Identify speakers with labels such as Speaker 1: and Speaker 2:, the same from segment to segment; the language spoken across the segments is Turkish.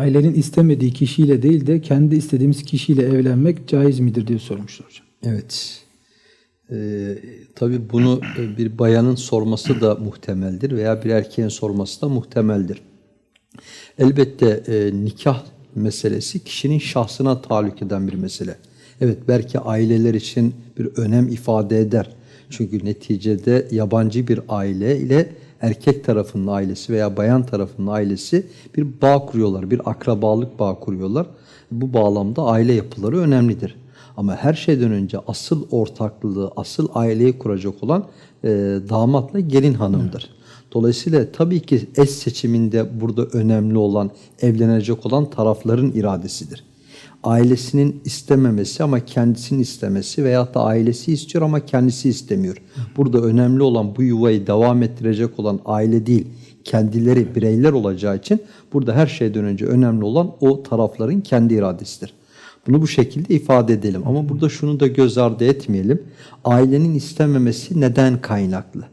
Speaker 1: ailenin istemediği kişiyle değil de kendi istediğimiz kişiyle evlenmek caiz midir diye sormuşlar hocam.
Speaker 2: Evet. Ee, tabii bunu e, bir bayanın sorması da muhtemeldir veya bir erkeğin sorması da muhtemeldir. Elbette e, nikah meselesi kişinin şahsına tahallük eden bir mesele. Evet belki aileler için bir önem ifade eder. Çünkü neticede yabancı bir aile ile erkek tarafının ailesi veya bayan tarafının ailesi bir bağ kuruyorlar, bir akrabalık bağ kuruyorlar. Bu bağlamda aile yapıları önemlidir. Ama her şeyden önce asıl ortaklığı, asıl aileyi kuracak olan e, damatla gelin hanımdır. Dolayısıyla tabii ki eş seçiminde burada önemli olan, evlenecek olan tarafların iradesidir. Ailesinin istememesi ama kendisinin istemesi veyahut da ailesi istiyor ama kendisi istemiyor. Burada önemli olan bu yuvayı devam ettirecek olan aile değil, kendileri bireyler olacağı için burada her şeyden önce önemli olan o tarafların kendi iradesidir. Bunu bu şekilde ifade edelim. Ama burada şunu da göz ardı etmeyelim. Ailenin istememesi neden kaynaklı?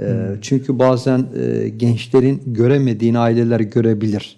Speaker 2: Ee, Çünkü bazen e, gençlerin göremediğini aileler görebilir.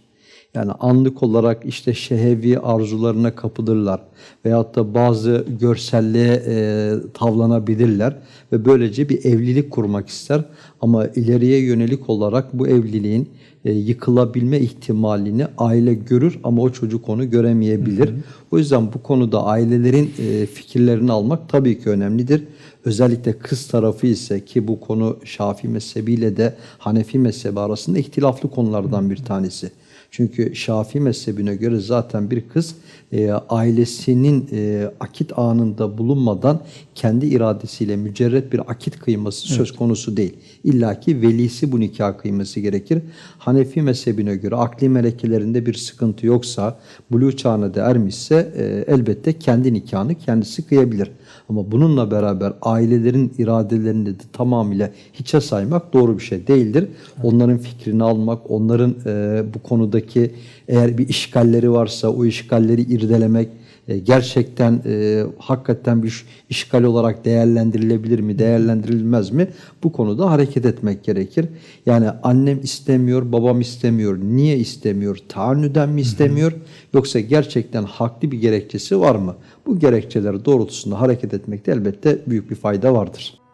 Speaker 2: Yani anlık olarak işte şehevi arzularına kapılırlar veyahut da bazı görselliğe e, tavlanabilirler ve böylece bir evlilik kurmak ister ama ileriye yönelik olarak bu evliliğin e, yıkılabilme ihtimalini aile görür ama o çocuk onu göremeyebilir. O yüzden bu konuda ailelerin e, fikirlerini almak tabii ki önemlidir. Özellikle kız tarafı ise ki bu konu Şafii mezhebiyle de Hanefi mezhebi arasında ihtilaflı konulardan bir tanesi. Çünkü Şafii mezhebine göre zaten bir kız e, ailesinin e, akit anında bulunmadan kendi iradesiyle mücerret bir akit kıyması söz konusu değil. İlla ki velisi bu nikah kıyması gerekir. Hanefi mezhebine göre akli melekelerinde bir sıkıntı yoksa, buluğ çağına da ermişse e, elbette kendi nikahını kendisi kıyabilir. Ama bununla beraber ailelerin iradelerini de tamamıyla hiçe saymak doğru bir şey değildir. Onların fikrini almak, onların e, bu konudaki eğer bir işgalleri varsa o işgalleri irdelemek, e, gerçekten e, hakikaten bir işgal olarak değerlendirilebilir mi, değerlendirilmez mi? Bu konuda hareket etmek gerekir. Yani annem istemiyor, babam istemiyor. Niye istemiyor? Taannüden mi istemiyor? Yoksa gerçekten haklı bir gerekçesi var mı? Bu gerekçeler doğrultusunda hareket etmekte elbette büyük bir fayda vardır.